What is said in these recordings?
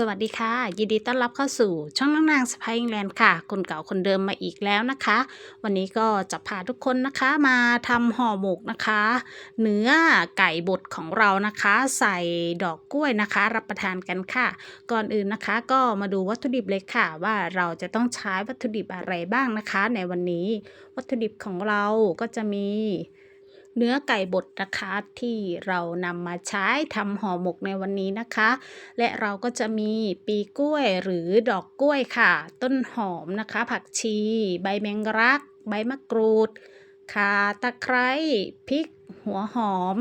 สวัสดีค่ะ ยินดีต้อนรับเข้าสู่ช่องน้องนางสไปอิงแลนด์ค่ะ คนเก่าคนเดิมมาอีกแล้วนะคะ วันนี้ก็จะพาทุกคนนะคะมาทำห่อหมกนะคะ เนื้อไก่บดของเรานะคะ ใส่ดอกกล้วยนะคะ รับประทานกันค่ะ ก่อนอื่นนะคะ ก็มาดูวัตถุดิบเลยค่ะ ว่าเราจะต้องใช้วัตถุดิบอะไรบ้างนะคะ ในวันนี้วัตถุดิบของเราก็จะมี เนื้อไก่บดนะคะที่เรานำมาใช้ทำห่อหมกในวันนี้นะคะ และเราก็จะมีปีกล้วยหรือดอกกล้วยค่ะ ต้นหอมนะคะ ผักชี ใบแมงรัก ใบมะกรูดข่าตะไคร้พริก หัวหอม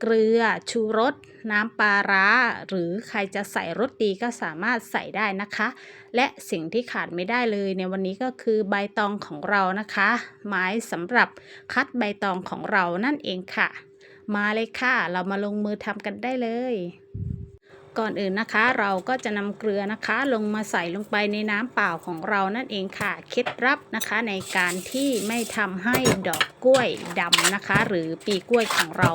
เกลือ ชูรส น้ำปลาร้า หรือใครจะใส่รสดีก็สามารถใส่ได้นะคะ และสิ่งที่ขาดไม่ได้เลยในวันนี้ก็คือใบตองของเรานะคะ ไม้สำหรับคัดใบตองของเรานั่นเองค่ะ มาเลยค่ะ เรามาลงมือทำกันได้เลยก่อนอื่นนะคะเราก็จะนำเกลือนะคะ ลงมาใส่ลงไปในน้ำเปล่าของเรานั่นเองค่ะเคล็ดลับนะคะในการที่ไม่ทำให้ดอกกล้วยดำนะคะ หรือปีกล้วยของเรา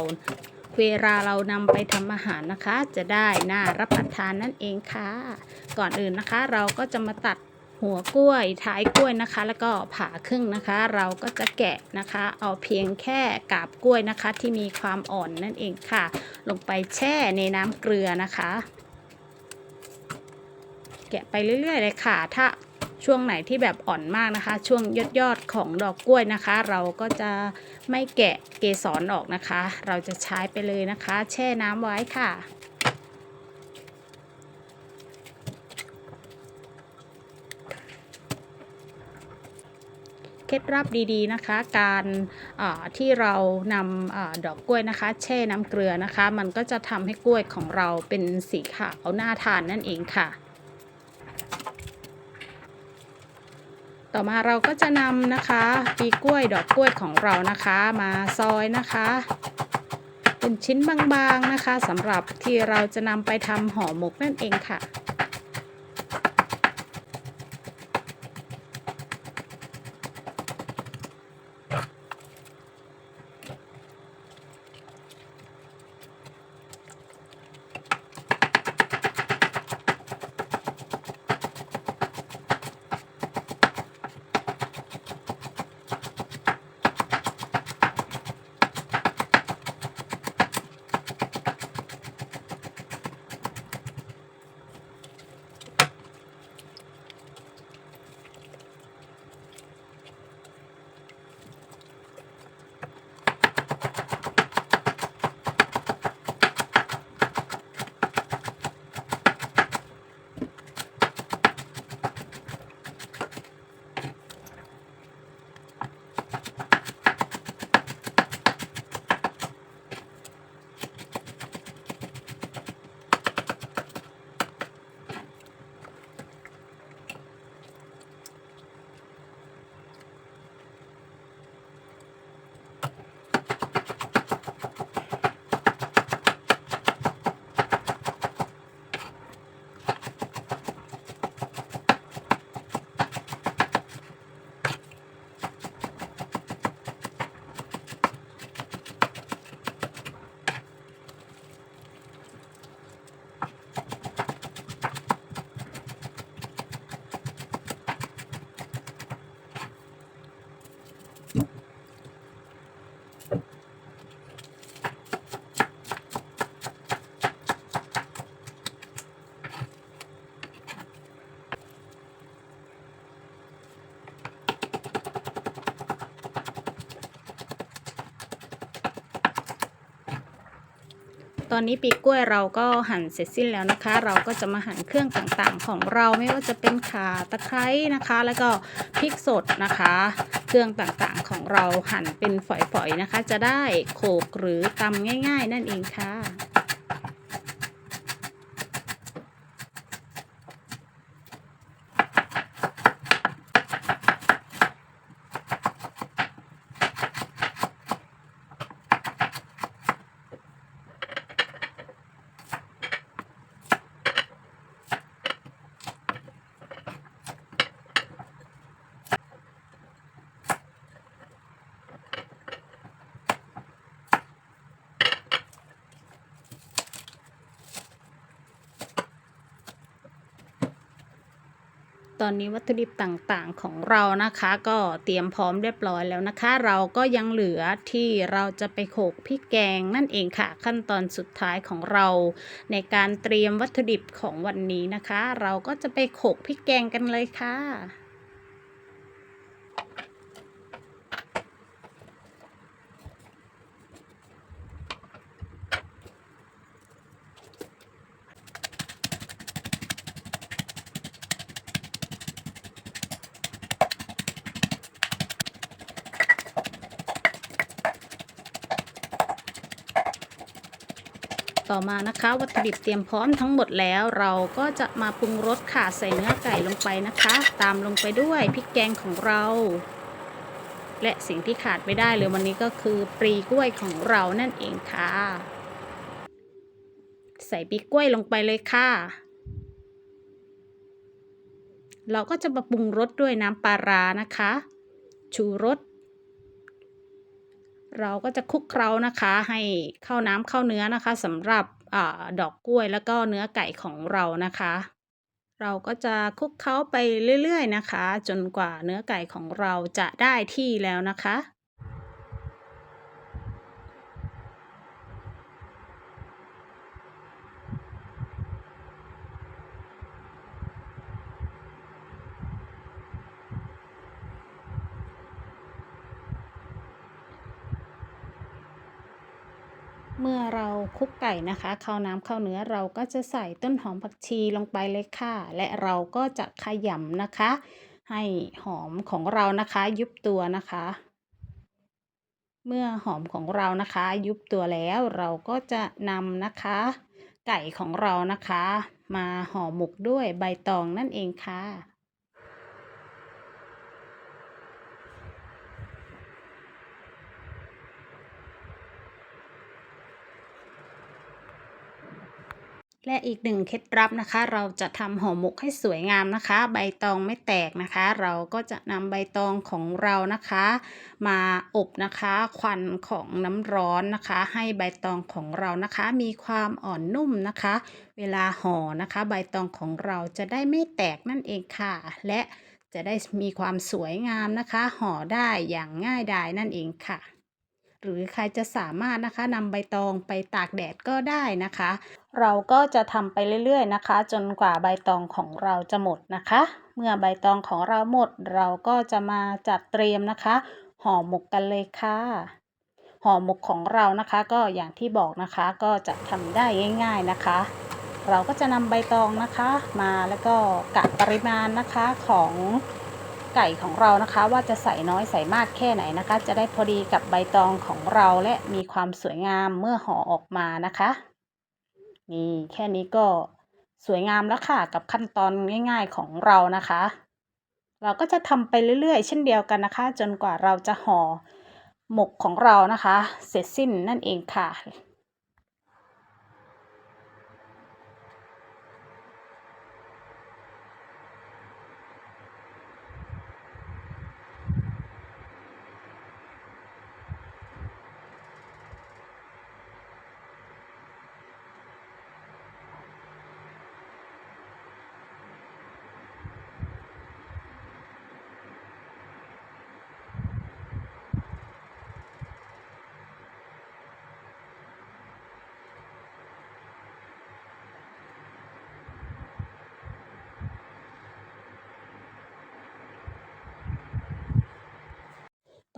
เวลาเรานำไปทำอาหารนะคะ จะได้น่ารับประทานนั่นเองค่ะ ก่อนอื่นนะคะ เราก็จะมาตัดหัวกล้วยท้ายกล้วยนะคะ แล้วก็ผ่าครึ่งนะคะ เราก็จะแกะนะคะ เอาเพียงแค่กาบกล้วยนะคะ ที่มีความอ่อนนั่นเองค่ะ ลงไปแช่ในน้ำเกลือนะคะ แกะไปเรื่อยๆเลยค่ะ ถ้า ช่วงไหนที่แบบอ่อนมากนะคะ ช่วงยอดยอดของดอกกล้วยนะคะ เราก็จะไม่แกะเกสรออกนะคะ เราจะใช้ไปเลยนะคะ แช่น้ำไว้ค่ะเคล็ดลับดีๆนะคะ การที่เรานำอดอกกล้วยนะคะ แช่น้ำเกลือนะคะ มันก็จะทำให้กล้วยของเราเป็นสีขาวน่าทานนั่นเองค่ะ ต่อมาเราก็จะนำนะคะปีกล้วยดอกกล้วยของเรานะคะมาซอยนะคะ เป็นชิ้นบางๆนะคะสำหรับที่เราจะนำไปทำห่อหมกนั่นเองค่ะ ตอนนี้ปีกล้วยเราก็หั่นเสร็จสิ้นแล้วนะคะ เราก็จะมาหั่นเครื่องต่างๆ ของเราไม่ว่าจะเป็นข่าตะไคร้นะคะ แล้วก็พริกสดนะคะ เครื่องต่างๆของเราหั่นเป็นฝอยๆนะคะ จะได้โขลกหรือตำง่าย ๆ นั่นเองค่ะ ตอนนี้วัตถุดิบต่างๆของเรานะคะ ก็เตรียมพร้อมเรียบร้อยแล้วนะคะ เราก็ยังเหลือที่เราจะไปโขกพริกแกงนั่นเองค่ะ ขั้นตอนสุดท้ายของเรา ในการเตรียมวัตถุดิบของวันนี้นะคะ เราก็จะไปโขกพริกแกงกันเลยค่ะ ต่อมานะคะ วัตถุดิบเตรียมพร้อมทั้งหมดแล้ว เราก็จะมาปรุงรสค่ะใส่เนื้อไก่ลงไปนะคะ ตามลงไปด้วยพริกแกงของเรา และสิ่งที่ขาดไม่ได้เลยวันนี้ก็คือปลีกล้วยของเรานั่นเองค่ะ ใส่ปลีกล้วยลงไปเลยค่ะ เราก็จะมาปรุงรสด้วยน้ำปลาร้านะคะ ชูรส เราก็จะคลุกเคล้านะคะให้เข้าน้ำเข้าเนื้อนะคะสำหรับอดอกกล้วยแล้วก็เนื้อไก่ของเรานะคะ เราก็จะคลุกเคล้าไปเรื่อยๆนะคะ จนกว่าเนื้อไก่ของเราจะได้ที่แล้วนะคะ เมื่อเราคลุกไก่นะคะเข้าน้ำเข้าเนื้อเราก็จะใส่ต้นหอมผักชีลงไปเลยค่ะ และเราก็จะขยำนะคะ ให้หอมของเรานะคะ ยุบตัวนะคะ เมื่อหอมของเรานะคะ ยุบตัวแล้วเราก็จะนำนะคะ ไก่ของเรานะคะ มาห่อหมกด้วยใบตองนั่นเองค่ะ และอีกหนึ่งเคล็ดลับนะคะ เราจะทำห่อหมกให้สวยงามนะคะ ใบตองไม่แตกนะคะ เราก็จะนำใบตองของเรานะคะ มาอบนะคะ ควันของน้ำร้อนนะคะ ให้ใบตองของเรานะคะ มีความอ่อนนุ่มนะคะ เวลาห่อนะคะ ใบตองของเราจะได้ไม่แตกนั่นเองค่ะ และจะได้มีความสวยงามนะคะ ห่อได้อย่างง่ายดายนั่นเองค่ะ หรือใครจะสามารถนะคะนำใบตองไปตากแดดก็ได้นะคะ เราก็จะทำไปเรื่อยๆนะคะ จนกว่าใบตองของเราจะหมดนะคะ เมื่อใบตองของเราหมด เราก็จะมาจัดเตรียมนะคะ ห่อหมกกันเลยค่ะห่อหมกของเรานะคะ ก็อย่างที่บอกนะคะก็จะทำได้ง่าย ๆนะคะ เราก็จะนำใบตองนะคะ มาแล้วก็กะปริมาณนะคะของ ไก่ของเรานะคะ ว่าจะใส่น้อยใส่มากแค่ไหนนะคะ จะได้พอดีกับใบตองของเราและมีความสวยงามเมื่อห่อออกมานะคะนี่แค่นี้ก็สวยงามแล้วค่ะกับขั้นตอนง่ายๆของเรานะคะ เราก็จะทำไปเรื่อยๆ เช่นเดียวกันนะคะ จนกว่าเราจะห่อหมกของเรานะคะ เสร็จสิ้นนั่นเองค่ะ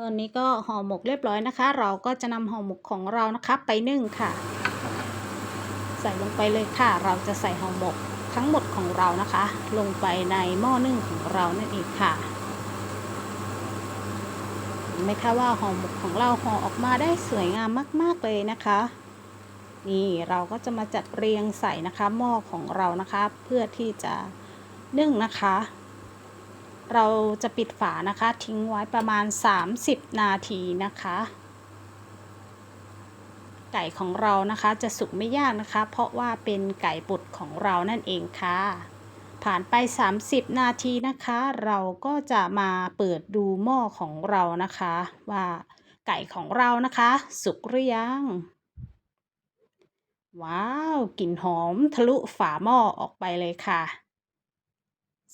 ตอนนี้ก็ห่อหมกเรียบร้อยนะคะ เราก็จะนำห่อหมกของเรานะคะไปนึ่งค่ะ ใส่ลงไปเลยค่ะ เราจะใส่ห่อหมกทั้งหมดของเรานะคะ ลงไปในหม้อนึ่งของเรานั่นเองค่ะเห็นไหมคะว่าห่อหมกของเราห่อออกมาได้สวยงามมาก ๆ เลยนะคะ นี่เราก็จะมาจัดเรียงใส่นะคะหม้อของเรานะคะ เพื่อที่จะนึ่งนะคะ เราจะปิดฝานะคะ ทิ้งไว้ประมาณ 30 นาทีนะคะ ไก่ของเรานะคะจะสุกไม่ยากนะคะ เพราะว่าเป็นไก่บดของเรานั่นเองค่ะ ผ่านไป 30 นาทีนะคะ เราก็จะมาเปิดดูหม้อของเรานะคะ ว่าไก่ของเรานะคะ สุกหรือยังว้าว กลิ่นหอมทะลุฝาหม้อออกไปเลยค่ะ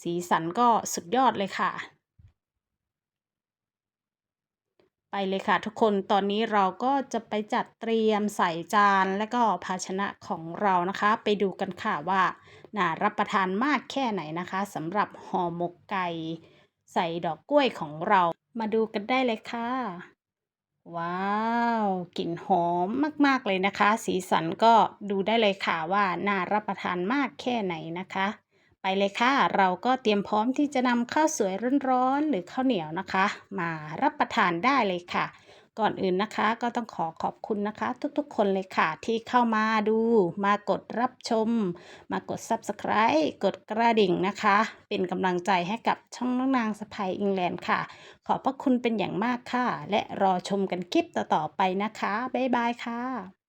สีสันก็สุดยอดเลยค่ะ ไปเลยค่ะทุกคนตอนนี้เราก็จะไปจัดเตรียมใส่จานและก็ภาชนะของเรานะคะ ไปดูกันค่ะว่าน่ารับประทานมากแค่ไหนนะคะสำหรับห่อหมกไก่ใส่ดอกกล้วยของเรามาดูกันได้เลยค่ะ ว้าวกลิ่นหอมมาก ๆ เลยนะคะ สีสันก็ดูได้เลยค่ะว่าน่ารับประทานมากแค่ไหนนะคะ ไปเลยค่ะ เราก็เตรียมพร้อมที่จะนำข้าวสวยร้อนๆหรือข้าวเหนียวนะคะ มารับประทานได้เลยค่ะ ก่อนอื่นนะคะก็ต้องขอขอบคุณนะคะ ทุกๆ คนเลยค่ะ ที่เข้ามาดู มากดรับชม มากด Subscribe กดกระดิ่งนะคะ เป็นกำลังใจให้กับช่องน้องนางสไปอิงแลนด์ค่ะ ขอบพระคุณเป็นอย่างมากค่ะ และรอชมกันคลิปต่อๆไปนะคะ บ๊ายบายค่ะ